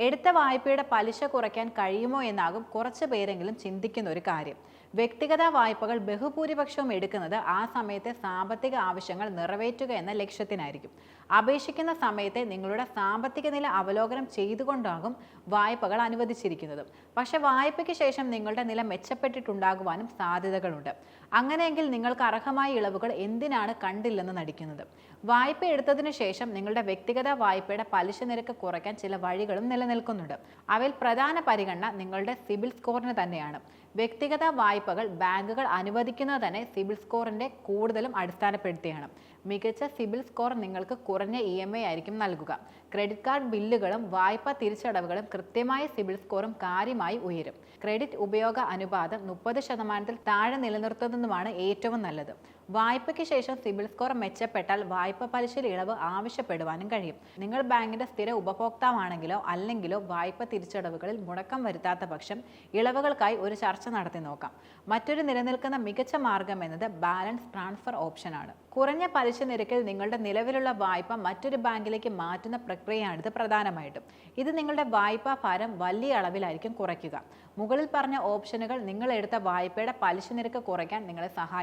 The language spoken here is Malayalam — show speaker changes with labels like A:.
A: എടുത്ത വായ്പയുടെ പലിശ കുറയ്ക്കാൻ കഴിയുമോ എന്നാകും കുറച്ച് പേരെങ്കിലും ചിന്തിക്കുന്ന ഒരു കാര്യം. വ്യക്തിഗത വായ്പകൾ ബഹുഭൂരിപക്ഷവും എടുക്കുന്നത് ആ സമയത്തെ സാമ്പത്തിക ആവശ്യങ്ങൾ നിറവേറ്റുക എന്ന ലക്ഷ്യത്തിനായിരിക്കും. അപേക്ഷിക്കുന്ന സമയത്തെ നിങ്ങളുടെ സാമ്പത്തിക നില അവലോകനം ചെയ്തുകൊണ്ടാകും വായ്പകൾ അനുവദിച്ചിരിക്കുന്നത്. പക്ഷെ വായ്പയ്ക്ക് ശേഷം നിങ്ങളുടെ നില മെച്ചപ്പെട്ടിട്ടുണ്ടാകുവാനും സാധ്യതകളുണ്ട്. അങ്ങനെയെങ്കിൽ നിങ്ങൾക്ക് അർഹമായ ഇളവുകൾ എന്തിനാണ് കണ്ടില്ലെന്ന് നടിക്കുന്നത്? വായ്പ എടുത്തതിനു ശേഷം നിങ്ങളുടെ വ്യക്തിഗത വായ്പയുടെ പലിശ നിരക്ക് കുറയ്ക്കാൻ ചില വഴികളും നിലനിൽക്കുന്നുണ്ട്. അവയിൽ പ്രധാന പരിഗണന നിങ്ങളുടെ സിബിൽ സ്കോറിന് തന്നെയാണ്. വ്യക്തിഗത വായ്പകൾ ബാങ്കുകൾ അനുവദിക്കുന്നത് തന്നെ സിബിൽ സ്കോറിന്റെ കൂടുതലും അടിസ്ഥാനപ്പെടുത്തിയാണ്. മികച്ച സിബിൽ സ്കോർ നിങ്ങൾക്ക് കുറഞ്ഞ ഇ എം ഐ ആയിരിക്കും നൽകുക. ക്രെഡിറ്റ് കാർഡ് ബില്ലുകളും വായ്പ തിരിച്ചടവുകളും കൃത്യമായ സിബിൽ സ്കോറും കാര്യമായി ഉയരും. ക്രെഡിറ്റ് ഉപയോഗ അനുപാതം മുപ്പത് ശതമാനത്തിൽ താഴെ നിലനിർത്തുന്നതുമാണ് ഏറ്റവും നല്ലത്. വായ്പയ്ക്ക് ശേഷം സിബിൽ സ്കോർ മെച്ചപ്പെട്ടാൽ വായ്പ പലിശയിൽ ഇളവ് ആവശ്യപ്പെടുവാനും കഴിയും. നിങ്ങൾ ബാങ്കിന്റെ സ്ഥിര ഉപഭോക്താവാണെങ്കിലോ അല്ലെങ്കിലോ വായ്പ തിരിച്ചടവുകളിൽ മുടക്കം വരുത്താത്ത പക്ഷം ഇളവുകൾക്കായി ഒരു ചർച്ച നടത്തി നോക്കാം. മറ്റൊരു നിലനിൽക്കുന്ന മികച്ച മാർഗം എന്നത് ബാലൻസ് ട്രാൻസ്ഫർ ഓപ്ഷനാണ് കുറഞ്ഞ പലിശ നിരക്കിൽ നിങ്ങളുടെ നിലവിലുള്ള വായ്പ മറ്റൊരു ബാങ്കിലേക്ക് മാറ്റുന്ന പ്രക്രിയയാണിത് പ്രധാനമായിട്ടും. ഇത് നിങ്ങളുടെ വായ്പാ ഭാരം വലിയ അളവിലായിരിക്കും കുറയ്ക്കുക. മുകളിൽ പറഞ്ഞ ഓപ്ഷനുകൾ നിങ്ങൾ എടുത്ത വായ്പയുടെ പലിശ നിരക്ക് കുറയ്ക്കാൻ നിങ്ങളെ സഹായിക്കും.